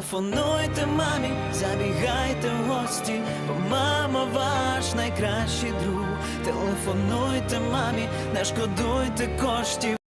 Телефонуйте мамі, забігайте в гості, бо мама ваш найкращий друг. Телефонуйте мамі, не шкодуйте коштів.